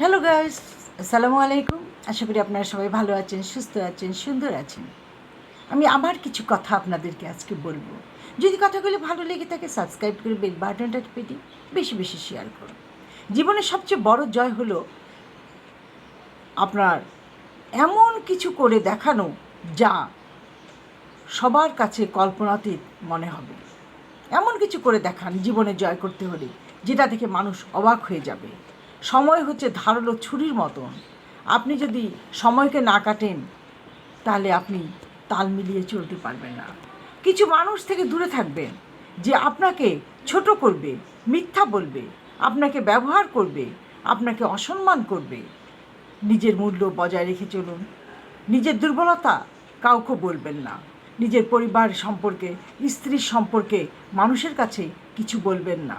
Hello guys আসসালামু আলাইকুম আশা করি আপনারা সবাই ভালো আছেন, সুস্থ আছেন, সুন্দর আছেন। আমি আবার কিছু কথা আপনাদেরকে আজকে বলব। যদি কথাগুলো ভালো লেগে থাকে সাবস্ক্রাইব করে বেল বাটনটা টিপে দিন বেশি বেশি শেয়ার করুন। জীবনের সবচেয়ে বড় জয় হলো আপনার এমন কিছু করে দেখানো যা সবার কাছে কল্পনাতীত মনে হবে। এমন কিছু করে দেখান, জীবনে জয় করতে হলে, যেটা থেকে মানুষ অবাক হয়ে যাবে। সময় হচ্ছে ধারালো ছুরির মতন। আপনি যদি সময়কে না কাটেন, তাহলে আপনি তাল মিলিয়ে চলতে পারবেন না। কিছু মানুষ থেকে দূরে থাকবেন, যে আপনাকে ছোট করবে, মিথ্যা বলবে, আপনাকে ব্যবহার করবে, আপনাকে অসম্মান করবে। নিজের মূল্য বজায় রেখে চলুন। নিজের দুর্বলতা কাউকে বলবেন না। নিজের পরিবার সম্পর্কে, স্ত্রীর সম্পর্কে মানুষের কাছে কিছু বলবেন না।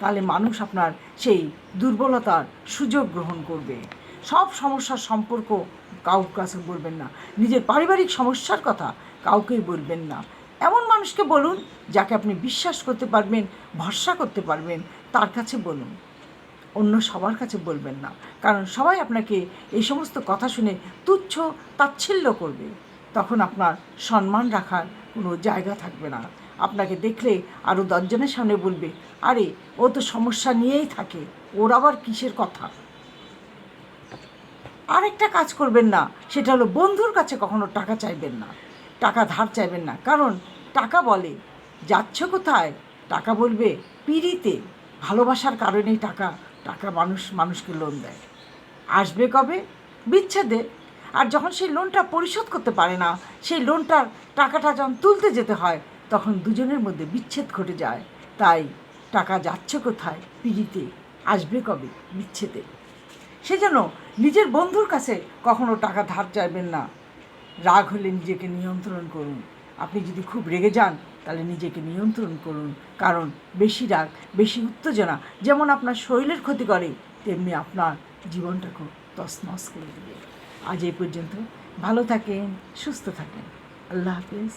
তাহলে মানুষ আপনার সেই দুর্বলতার সুযোগ গ্রহণ করবে। সব সমস্যার সম্পর্ক কাউর কাছে বলবেন না। নিজের পারিবারিক সমস্যার কথা কাউকেই বলবেন না। এমন মানুষকে বলুন, যাকে আপনি বিশ্বাস করতে পারবেন, ভরসা করতে পারবেন, তার কাছে বলুন। অন্য সবার কাছে বলবেন না। কারণ সবাই আপনাকে এই সমস্ত কথা শুনে তুচ্ছ তাচ্ছিল্য করবে। তখন আপনার সম্মান রাখার কোনো জায়গা থাকবে না। আপনাকে দেখলে আরও দশজনের সামনে বলবে, আরে, ও তো সমস্যা নিয়েই থাকে, ওর আবার কিসের কথা? আরেকটা কাজ করবেন না, সেটা হলো বন্ধুর কাছে কখনো টাকা চাইবেন না, টাকা ধার চাইবেন না, কারণ টাকা বলে, যাচ্ছ কোথায়, টাকা বলবে পিড়িতে, ভালোবাসার কারণেই টাকা টাকা মানুষ, মানুষকে লোন দেয়। আসবে কবে? বিচ্ছেদে। আর যখন সেই লোনটা পরিশোধ করতে পারে না, সেই লোনটার টাকাটা যখন তুলতে যেতে হয় তখন দুজনের মধ্যে বিচ্ছেদ ঘটে যায়। তাই টাকা যাচ্ছে কোথায় পিড়িতে আসবে কবে বিচ্ছেদে? সেজন্য নিজের বন্ধুর কাছে কখনো টাকা ধার চাইবেন না। রাগ হলে নিজেকে নিয়ন্ত্রণ করুন। আপনি যদি খুব রেগে যান, তাহলে নিজেকে নিয়ন্ত্রণ করুন। কারণ বেশি রাগ, বেশি উত্তেজনা যেমন আপনার শরীরের ক্ষতি করে, তেমনি আপনার জীবনটাকেও তছনছ করে দেবে। আজ এই পর্যন্ত। ভালো থাকেন, সুস্থ থাকেন। আল্লাহ হাফেজ।